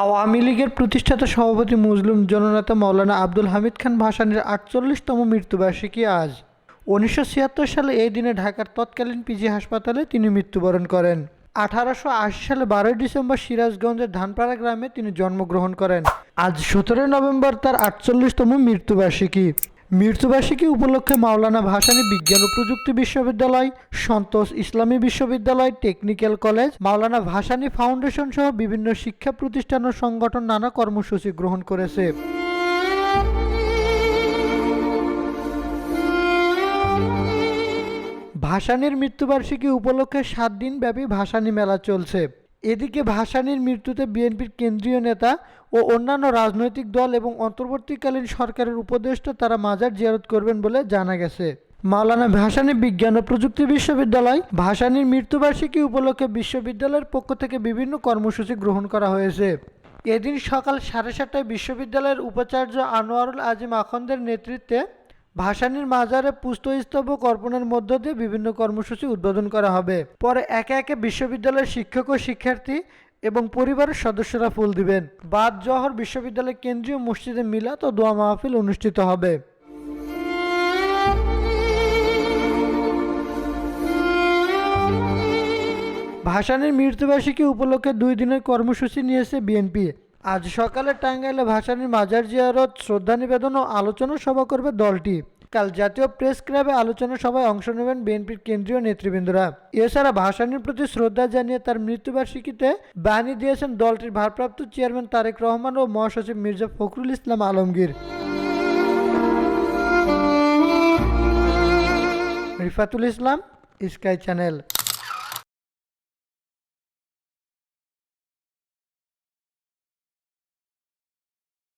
আওয়ামী লীগের প্রতিষ্ঠাতা সভাপতি মুসলিম জননেতা মৌলানা আব্দুল হামিদ খান ভাসানের আটচল্লিশতম মৃত্যুবার্ষিকী আজ। উনিশশো ছিয়াত্তর সালে এই দিনে ঢাকার তৎকালীন পিজি হাসপাতালে তিনি মৃত্যুবরণ করেন। আঠারোশো আশি সালে বারোই ডিসেম্বর সিরাজগঞ্জের ধানপাড়া গ্রামে তিনি জন্মগ্রহণ করেন। আজ সতেরোই নভেম্বর তার আটচল্লিশতম মৃত্যুবার্ষিকী। মৃত্যুবার্ষিকী উপলক্ষে মাওলানা ভাসানী বিজ্ঞান ও প্রযুক্তি বিশ্ববিদ্যালয়, সন্তোষ ইসলামী বিশ্ববিদ্যালয়, technical college, Maulana Bhasani foundation সহ বিভিন্ন শিক্ষা প্রতিষ্ঠান ও সংগঠন নানা কর্মসূচি গ্রহণ করেছে। ভাসানীর মৃত্যুবার্ষিকী উপলক্ষে সাত দিন ব্যাপী ভাসানী মেলা চলছে। এদিকে ভাসানীর মৃত্যুতে বিএনপির কেন্দ্রীয় নেতা ও অন্যান্য রাজনৈতিক দল এবং অন্তর্বর্তীকালীন সরকারের উপদেষ্টা তারা মাজার জিয়ারত করবেন বলে জানা গেছে। মাওলানা ভাসানী বিজ্ঞান ও প্রযুক্তি বিশ্ববিদ্যালয়, ভাসানীর মৃত্যুবার্ষিকী উপলক্ষে বিশ্ববিদ্যালয়ের পক্ষ থেকে বিভিন্ন কর্মসূচি গ্রহণ করা হয়েছে। এদিন সকাল সাড়ে সাতটায় বিশ্ববিদ্যালয়ের উপাচার্য আনোয়ারুল আজিম আখন্দের নেতৃত্বে ভাসানীর মাজারে পুষ্পস্তবক অর্পণের মধ্য দিয়ে বিভিন্ন কর্মসূচি উদ্বোধন করা হবে। পরে একে একে বিশ্ববিদ্যালয়ের শিক্ষক ও শিক্ষার্থী এবং পরিবারের সদস্যরা ফুল দিবেন। বাদ জহর বিশ্ববিদ্যালয়ের কেন্দ্রীয় মসজিদে মিলাত ও দোয়া মাহফিল অনুষ্ঠিত হবে। ভাসানীর মৃত্যুবার্ষিকী উপলক্ষে দুই দিনের কর্মসূচি নিয়েছে বিএনপি। আজ সকালে টাঙ্গাইলে ভাসানীর মাজার জিয়ারত শ্রদ্ধা নিবেদন ও আলোচনা সভা করবে দলটি। কাল জাতীয় প্রেস ক্লাবে আলোচনা সভায় অংশ নেবেন বিএনপির কেন্দ্রীয় নেতৃবৃন্দরা। এছাড়া ভাসানীর প্রতি শ্রদ্ধা জানিয়ে তার মৃত্যুবার্ষিকীতে বাণী দিয়েছেন দলটির ভারপ্রাপ্ত চেয়ারম্যান তারেক রহমান ও মহাসচিব Mirza Fakhrul Islam Alamgir. Rifatul Islam, Sky Channel.